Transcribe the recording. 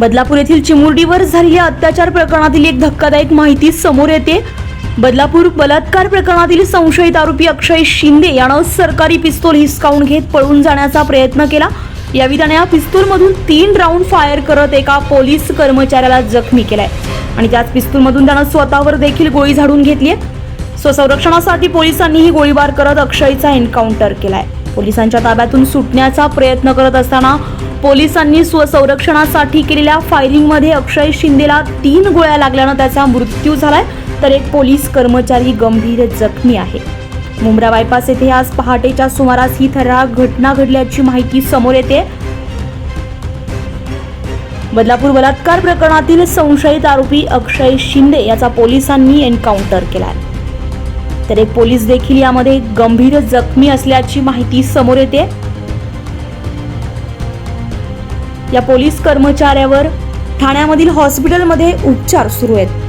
बदलापूर येथील चिमुरडीवर झालेल्या अत्याचार प्रकरणातील एक धक्कादायक माहिती समोर येते. बदलापूर बलात्कार प्रकरणातील संशयित आरोपी अक्षय शिंदे यानं सरकारी पिस्तूल हिसकावून घेत पळून जाण्याचा प्रयत्न केला. यावेळी त्याने या पिस्तूलमधून तीन राऊंड फायर करत एका पोलीस कर्मचाऱ्याला जखमी केलाय. आणि त्याच पिस्तूलमधून त्यानं स्वतःवर देखील गोळी झाडून घेतली स्वसंरक्षणासाठी पोलिसांनीही गोळीबार करत अक्षयचा एन्काउंटर केलाय. पोलिसांच्या ताब्यातून सुटण्याचा प्रयत्न करत असताना पोलिसांनी स्वसंरक्षणासाठी केलेल्या फायरिंगमध्ये अक्षय शिंदेला तीन गोळ्या लागल्यानं त्याचा मृत्यू झालाय तर एक पोलीस कर्मचारी गंभीर जखमी आहे. मुंब्रा बायपास येथे आज पहाटेच्या सुमारास ही थरारक घटना घडल्याची माहिती समोर येते. बदलापूर बलात्कार प्रकरणातील संशयित आरोपी अक्षय शिंदे याचा पोलिसांनी एन्काउंटर केला तर एक पोलीस देखील यामध्ये गंभीर जखमी असल्याची माहिती समोर येते. या पोलीस कर्मचाऱ्यावर ठाण्यामधील हॉस्पिटलमध्ये उपचार सुरू आहेत.